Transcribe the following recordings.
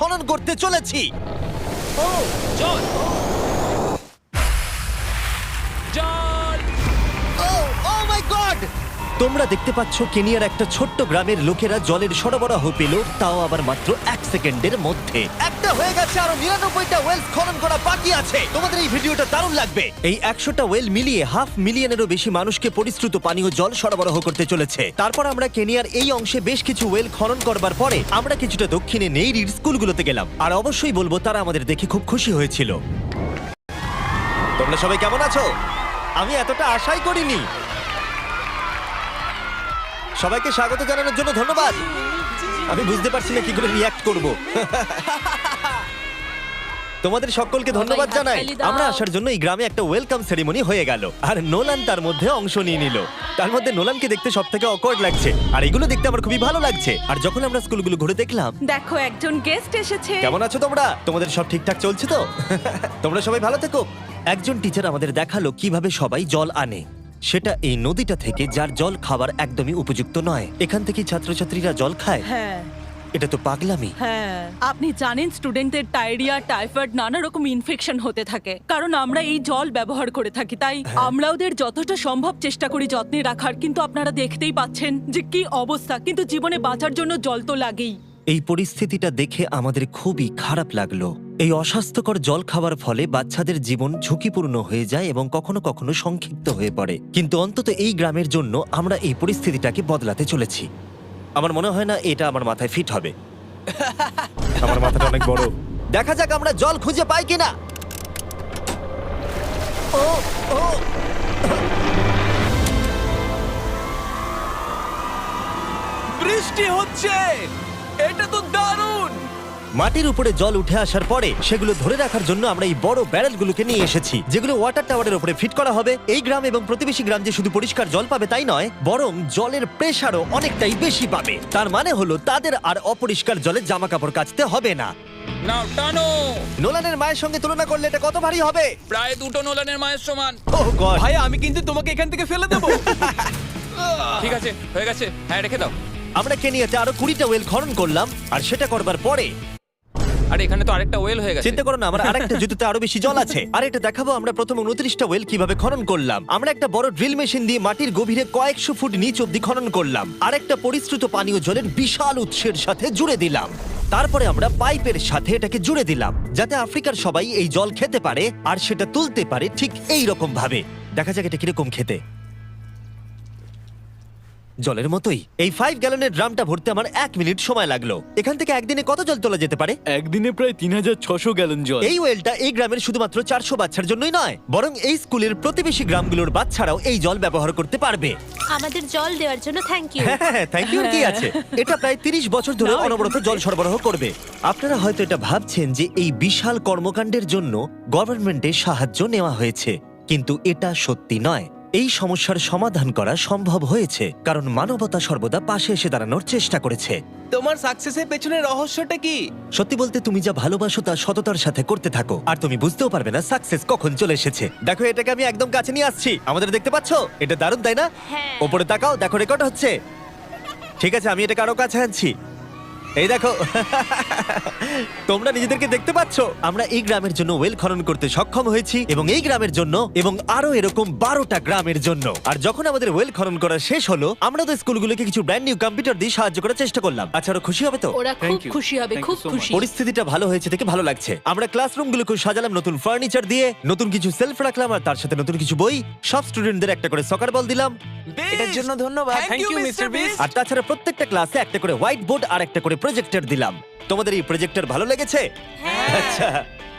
খনন করতে চলেছি। জল। জল। Oh oh my god! তোমরা দেখতে পাচ্ছ কেনিয়ার একটা ছোট্ট গ্রামের লোকেরা জলের সরবরাহ পেল তাও আবার মাত্র এক সেকেন্ডের মধ্যে। একটা হয়ে গেছে আরও নিরানব্বইটা ওয়েলস খনন করা বাকি আছে। তোমাদের এই ভিডিওটা দারুণ লাগবে। এই একশোটা ওয়েল মিলিয়ে হাফ মিলিয়নেরও বেশি মানুষকে পরিশ্রুত পানীয় জল সরবরাহ করতে চলেছে। তারপর আমরা কেনিয়ার এই অংশে বেশ কিছু ওয়েল খনন করবার পরে আমরা কিছুটা দক্ষিণে নেইরির স্কুলগুলোতে গেলাম। আর অবশ্যই বলব তারা আমাদের দেখে খুব খুশি হয়েছিল। তোমরা সবাই কেমন আছো? আমি এতটা আশাই করিনি। সবাইকে স্বাগত জানানোর জন্য ধন্যবাদ। আমি বুঝতে পারছি না কি করে রিয়াক্ট করব। তোমাদের সকলকে ধন্যবাদ জানাই। আমরা আসার জন্য এই গ্রামে একটা ওয়েলকাম সেরিমনি হয়ে গেল। আর নোলান তার মধ্যে অংশ নিয়ে নিল। তার মধ্যে নোলানকে দেখতে সব থেকে অকওয়ার্ড লাগছে। আর এগুলো দেখতে আমার খুবই ভালো লাগছে। আর যখন আমরা স্কুলগুলো ঘুরে দেখলাম দেখো একজন গেস্ট এসেছে। কেমন আছো তোমরা? তোমাদের সব ঠিকঠাক চলছে তো? তোমরা সবাই ভালো থেকো। একজন টিচার আমাদের দেখাল কীভাবে সবাই জল আনে। সেটা এই নদীটা থেকে যার জল খাবার একদমই উপযুক্ত নয়। এখান থেকে ছাত্রছাত্রীরা জল খায়। হ্যাঁ। এটা তো পাগলামি। হ্যাঁ। আপনি জানেন স্টুডেন্টদের ডায়রিয়া টাইফয়েড নানা রকম ইনফেকশন হতে থাকে। কারণ আমরা এই জল ব্যবহার করে থাকি তাই আমরা ওদের যতটা সম্ভব চেষ্টা করি যত্নে রাখার। কিন্তু আপনারা দেখতেই পাচ্ছেন যে কি অবস্থা। কিন্তু জীবনে বাঁচার জন্য জল তো লাগেই। এই পরিস্থিতিটা দেখে আমাদের খুবই খারাপ লাগল। এই অস্বাস্থ্যকর জল খাওয়ার ফলে বাচ্চাদের জীবন ঝুঁকিপূর্ণ হয়ে যায় এবং কখনো কখনো সংক্ষিপ্ত হয়ে পড়ে। কিন্তু অন্তত এই গ্রামের জন্য আমরা এই পরিস্থিতিটাকে বদলাতে চলেছি। আমার মনে হয় না এটা আমার মাথায় ফিট হবে। আমার মাথাটা অনেক বড়। দেখা যাক আমরা জল খুঁজে পাই কিনা। ও ও। বৃষ্টি হচ্ছে! এটা তো দারুণ! মাটির উপরে জল উঠে আসার পরে সেগুলো ধরে রাখার জন্য আমরা এই বড় ব্যারেলগুলোকে নিয়ে এসেছি যেগুলো ওয়াটার টাওয়ারের উপরে ফিট করা হবে। এই গ্রাম এবং প্রতিবেশী গ্রাম যে শুধু পরিষ্কার জল পাবে তাই নয় বরং জলের প্রেসারও অনেকটাই বেশি পাবে। তার মানে হলো তাদের আর অপরিষ্কার জলে জামা কাপড় কাচতে হবে না। নাও টানো! নোলানের মায়ের সঙ্গে তুলনা করলে এটা কত ভারী হবে? প্রায় দুটো নোলানের মায়ের সমান। ও গড ভাই আমি কিন্তু তোমাকে এখান থেকে ফেলে দেবো। ঠিক আছে হয়ে গেছে। হ্যাঁ রেখে দাও। আমরা কেনিয়াতে আরও কুড়িটা ওয়েল খনন করলাম আর সেটা করবার পরে আরে এখানে তো আরেকটা ওয়েল হয়ে গেছে। চিন্তা করো না, আমার আরেকটা জুতোতে আরও বেশি জল আছে। আর এটা দেখাবো, আমরা প্রথম উনত্রিশটা ওয়েল কীভাবে খনন করলাম। আমরা একটা বড় ড্রিল মেশিন দিয়ে মাটির গভীরে কয়েকশো ফুট নিচ অব্দি খনন করলাম। আর একটা পরিশ্রুত পানীয় জলের বিশাল উৎসের সাথে জুড়ে দিলাম। তারপরে আমরা পাইপের সাথে এটাকে জুড়ে দিলাম, যাতে আফ্রিকার সবাই এই জল খেতে পারে, আর সেটা তুলতে পারে ঠিক এই রকম ভাবে দেখা যাক এটা কীরকম খেতে। জলের মতোই। এই ফাইভ গ্যালনের ড্রামটা ভরতে আমার এক মিনিট সময় লাগল। এখান থেকে একদিনে কত জল তোলা যেতে পারে? একদিনে প্রায় তিন হাজার ছশো গ্যালন জল। এই ওয়েলটা এই গ্রামের শুধুমাত্র চারশো বাচ্চার জন্যই নয় বরং এই স্কুলের প্রতিবেশী গ্রামগুলোর বাচ্চারাও এই জল ব্যবহার করতে পারবে। আমাদের জল দেওয়ার জন্য থ্যাংক ইউ হ্যাঁ থ্যাংক ইউ কি আছে। এটা প্রায় তিরিশ বছর ধরে অনবরত জল সরবরাহ করবে। আপনারা হয়তো এটা ভাবছেন যে এই বিশাল কর্মকাণ্ডের জন্য গভর্নমেন্টের সাহায্য নেওয়া হয়েছে কিন্তু এটা সত্যি নয়। এই সমস্যার সমাধান করা সম্ভব হয়েছে কারণ মানবতা সর্বদা পাশে এসে দাঁড়ানোর চেষ্টা করেছে। তোমার সাকসেসের পেছনে রহস্যটা কি? সত্যি বলতে তুমি যা ভালোবাসো তা সততার সাথে করতে থাকো আর তুমি বুঝতেও পারবে না সাকসেস কখন চলে এসেছে। দেখো এটাকে আমি একদম কাছে নিয়ে আসছি। আমাদের দেখতে পাচ্ছো? এটা দারুণ তাই না? হ্যাঁ। ওপরে তাকাও দেখো রেকর্ড হচ্ছে। ঠিক আছে আমি এটাকে আরও কাছে আনছি। এই দেখো। তোমরা নিজেদেরকে দেখতে পাচ্ছ? আমরা এই গ্রামের জন্য ওয়েল খনন করতে সক্ষম হয়েছি এবং এই গ্রামের জন্য এবং আরও এরকম বারোটা গ্রামের জন্য। আর যখন আমাদের ওয়েল খনন করা শেষ হলো আমরা তো স্কুলগুলোকে কিছু ব্র্যান্ড নিউ কম্পিউটার দিয়ে সাহায্য করার চেষ্টা করলাম। আচ্ছা ওরা খুশি হবে তো? ওরা খুব Thank you. খুশি হবে Thank খুব so much. খুশি পরিস্থিতিটা ভালো হয়েছে দেখে ভালো লাগছে। আমরা ক্লাসরুমগুলোকে সাজালাম নতুন ফার্নিচার দিয়ে নতুন কিছু সেলফ রাখলাম আর তার সাথে নতুন কিছু বই। সব স্টুডেন্টদের একটা করে সকার বল দিলাম। এটার জন্য ধন্যবাদ। থ্যাংক ইউ মিস্টার বিস আর তাছাড়া প্রত্যেকটা ক্লাসে একটা করে হোয়াইট বোর্ড আর একটা করে প্রজেক্টর দিলাম। তোমাদের এই প্রজেক্টর ভালো লেগেছে? আচ্ছা।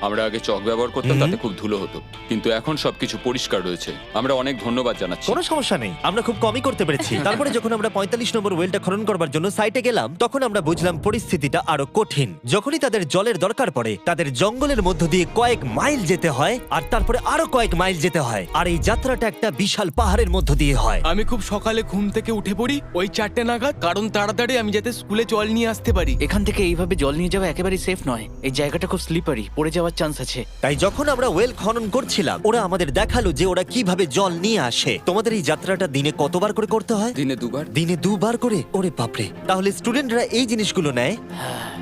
আমরা আগে চক ব্যবহার করতাম তাতে খুব ধুলো হতো। কিন্তু এখন সবকিছু পরিষ্কার রয়েছে। আমরা অনেক ধন্যবাদ জানাচ্ছি। কোনো সমস্যা নেই। আমরা খুব কমই করতে পেরেছি। তারপরে যখন আমরা পঁয়তাল্লিশ নম্বর ওয়েলটা খনন করবার জন্য সাইটে গেলাম তখন আমরা বুঝলাম পরিস্থিতিটা আরও কঠিন। যখনই তাদের জলের দরকার পড়ে তাদের জঙ্গলের মধ্য দিয়ে কয়েক মাইল যেতে হয় আর তারপরে আরও কয়েক মাইল যেতে হয়। আর এই যাত্রাটা একটা বিশাল পাহাড়ের মধ্য দিয়ে হয়। আমি খুব সকালে ঘুম থেকে উঠে পড়ি ওই চারটে নাগাদ কারণ তাড়াতাড়ি আমি যাতে স্কুলে জল নিয়ে আসতে পারি। এখান থেকে এইভাবে জল নিয়ে যাওয়া একেবারেই সেফ নয়। এই জায়গাটা খুব স্লিপারি পড়ে যাওয়ার চান্স আছে। তাই যখন আমরা ওয়েল খনন করছিলাম ওরা আমাদের দেখাল যে ওরা কীভাবে জল নিয়ে আসে। তোমাদের এই যাত্রাটা দিনে কতবার করে করতে হয়? দিনে দুবার। দিনে দুবার করে? ওরে বাপরে। তাহলে স্টুডেন্টরা এই জিনিসগুলো নেয়?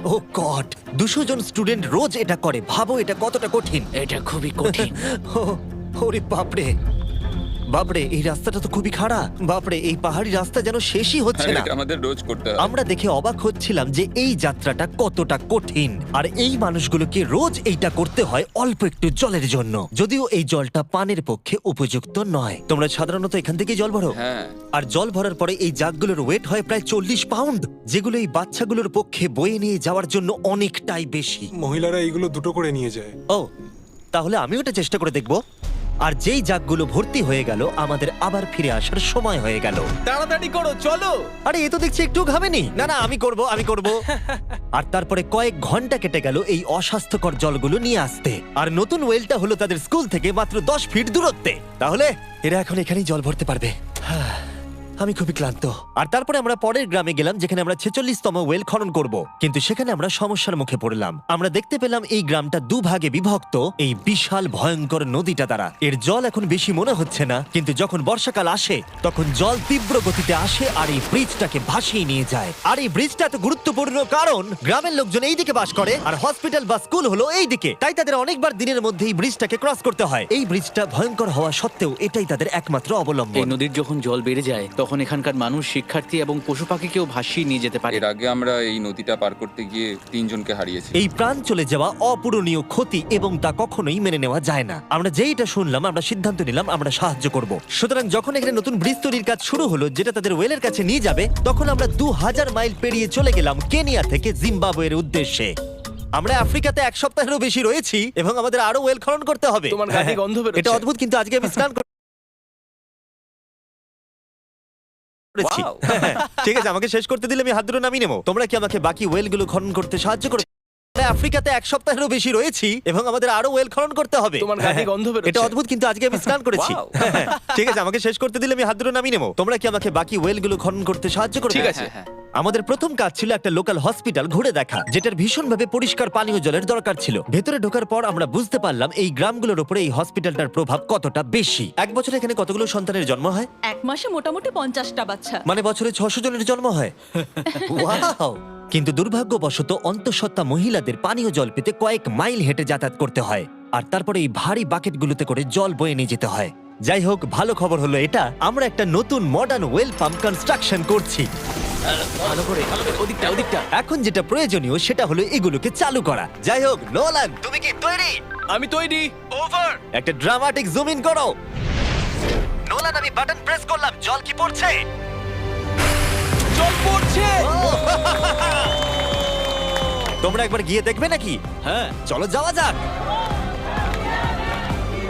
ও গড দুশো জন স্টুডেন্ট রোজ এটা করে। ভাবো এটা কতটা কঠিন। এটা খুবই কঠিন। ও, ওরে বাপরে। বাপরে এই রাস্তাটা তো খুবই খারাপ বাপরে এই পাহাড়ি রাস্তা যেন শেষই হচ্ছে না। এটা আমাদের রোজ করতে হয়। আমরা দেখে অবাক হচ্ছিলাম যে এই যাত্রাটা কতটা কঠিন। আর এই মানুষগুলোকে রোজ এইটা করতে হয় অল্প একটু জলের জন্য। যদিও এই জলটা পানের পক্ষে উপযুক্ত নয়। তোমরা সাধারণত এখান থেকে জল ভরো। হ্যাঁ। আর জল ভরার পরে এই জাগগুলোর ওয়েট হয় প্রায় চল্লিশ পাউন্ড যেগুলো এই বাচ্চাগুলোর পক্ষে বয়ে নিয়ে যাওয়ার জন্য অনেকটাই বেশি। মহিলারা এইগুলো দুটো করে নিয়ে যায়। ও তাহলে আমি ওটা চেষ্টা করে দেখব। আর যেই জাগগুলো ভর্তি হয়ে গেল আমাদের আবার ফিরে আসার সময় হয়ে গেল। তাড়াতাড়ি করো চলো। আরে এ তো দেখছি একটু ঘামেনি। না না আমি করব আমি করব। আর তারপরে কয়েক ঘণ্টা কেটে গেল এই অস্বাস্থ্যকর জলগুলো নিয়ে আসতে। আর নতুন ওয়েলটা হলো তাদের স্কুল থেকে মাত্র দশ ফিট দূরত্বে। তাহলে এরা এখন এখানেই জল ভরতে পারবে। হাহ, আমি খুবই ক্লান্ত। আর তারপরে আমরা পরের গ্রামে গেলাম, যেখানে আমরা ছেচল্লিশতম ওয়েল খনন করব। কিন্তু সেখানে আমরা সমস্যার মুখে পড়লাম। আমরা দেখতে পেলাম এই গ্রামটা দুভাগে বিভক্ত, এই বিশাল ভয়ঙ্কর নদীটা দ্বারা। এর জল এখন বেশি মনে হচ্ছে না, কিন্তু যখন বর্ষাকাল আসে, তখন জল তীব্র গতিতে আসে আর এই ব্রিজটাকে ভাসিয়ে নিয়ে যায়। আর এই ব্রিজটা এত গুরুত্বপূর্ণ কারণ, গ্রামের লোকজন এই দিকে বাস করে আর হসপিটাল বা স্কুল হলো এই দিকে তাই তাদের অনেকবার দিনের মধ্যে এই ব্রিজটাকে ক্রস করতে হয়। এই ব্রিজটা ভয়ঙ্কর হওয়া সত্ত্বেও এটাই তাদের একমাত্র অবলম্বন। নদীর যখন জল বেড়ে যায়, তখন এখানকার মানুষ শিক্ষার্থী এবং পশু পাখিকেও ভাসিয়ে নিয়ে যেতে পারে। এর আগে আমরা এই নদীটা পার করতে গিয়ে তিনজনকে হারিয়েছি। এই প্রাণ চলে যাওয়া অপূরণীয় ক্ষতি এবং তা কখনোই মেনে নেওয়া যায় না। আমরা যেইটা শুনলাম আমরা সিদ্ধান্ত নিলাম আমরা সাহায্য করব। সুতরাং যখন এখানে নতুন ব্রিজ তৈরির কাজ শুরু হলো যেটা তাদের ওয়েলের কাছে নিয়ে যাবে তখন আমরা দু হাজার মাইল পেরিয়ে চলে গেলাম কেনিয়া থেকে জিম্বাবুয়ের উদ্দেশ্যে। আমরা আফ্রিকাতে এক সপ্তাহেরও বেশি রয়েছি এবং আমাদের আরও ওয়েল খনন করতে হবে। তোমার হ্যাঁ, গন্ধ বেরোচ্ছে। এটা অদ্ভুত কিন্তু আজকে আমি স্নান করেছি। Wow. হ্যাঁ, ঠিক আছে আমাকে শেষ করতে দিলে আমি হাত দুটো নামিয়ে নেব। তোমরা কি আমাকে বাকি ওয়েলগুলো খনন করতে সাহায্য করো? আমরা আফ্রিকাতে এক সপ্তাহেরও বেশি রয়েছি এবং আমাদের আরও ওয়েল খনন করতে হবে। তোমার গা দিয়ে গন্ধ বেরোচ্ছে। এটা অদ্ভুত কিন্তু আজকে আমি স্নান করেছি। Wow. হ্যাঁ, ঠিক আছে আমাকে শেষ করতে দিলে আমি হাত দুটো নামিয়ে নেব। তোমরা কি আমাকে বাকি ওয়েলগুলো খনন করতে সাহায্য করবে ঠিক আছে। হ্যাঁ, আমাদের প্রথম কাজ ছিল একটা লোকাল হসপিটাল ঘুরে দেখা যেটার ভীষণভাবে পরিষ্কার পানীয় জলের দরকার ছিল। ভেতরে ঢোকার পর আমরা বুঝতে পারলাম এই গ্রামগুলোর উপরে এই হসপিটালটার প্রভাব কতটা বেশি। এক বছরে এখানে কতগুলো সন্তানের জন্ম হয়? এক মাসে মোটামুটি পঞ্চাশটা বাচ্চা। মানে বছরে ছশো জনের জন্ম হয়? Wow! কিন্তু দুর্ভাগ্যবশত অন্তঃসত্ত্বা মহিলাদের পানীয় জল পেতে কয়েক মাইল হেঁটে যাতায়াত করতে হয় আর তারপরে এই ভারী বাকেটগুলোতে করে জল বয়ে নিয়ে যেতে হয়। যাই হোক ভালো খবর হলো এটা আমরা একটা নতুন মডার্ন ওয়েল পাম্প কনস্ট্রাকশন করছি। ভালো করে ওদিকটা ওদিকটা। এখন যেটা প্রয়োজনীয় সেটা হলো এগুলোকে চালু করা। যাই হোক নোলান তুমি কি তৈরি? আমি তৈরি। ওভার একটা ড্রামাটিক জুম ইন করো। নোলান আমি বাটন প্রেস করলাম জল কি পড়ছে? জল পড়ছে! তোমরা একবার গিয়ে দেখবে নাকি? হ্যাঁ। চলো যাওয়া যাক।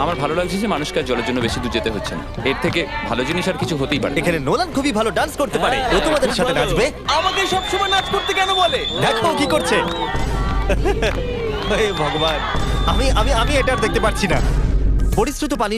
আমার ভালো লাগছে যে মানুষকে আর জলের জন্য বেশি দূর যেতে হচ্ছে না। এর থেকে ভালো জিনিস আর কিছু হতেই পারে এখানে নোলান খুবই ভালো ডান্স করতে পারে। ও তোমাদের সাথে নাচবে? আমাকে সবসময় নাচ করতে কেন বলে? দেখো কি করছে। হে ভগবান। আমি আমি আমি এটা আর দেখতে পাচ্ছি না। পরিশ্রুত পানি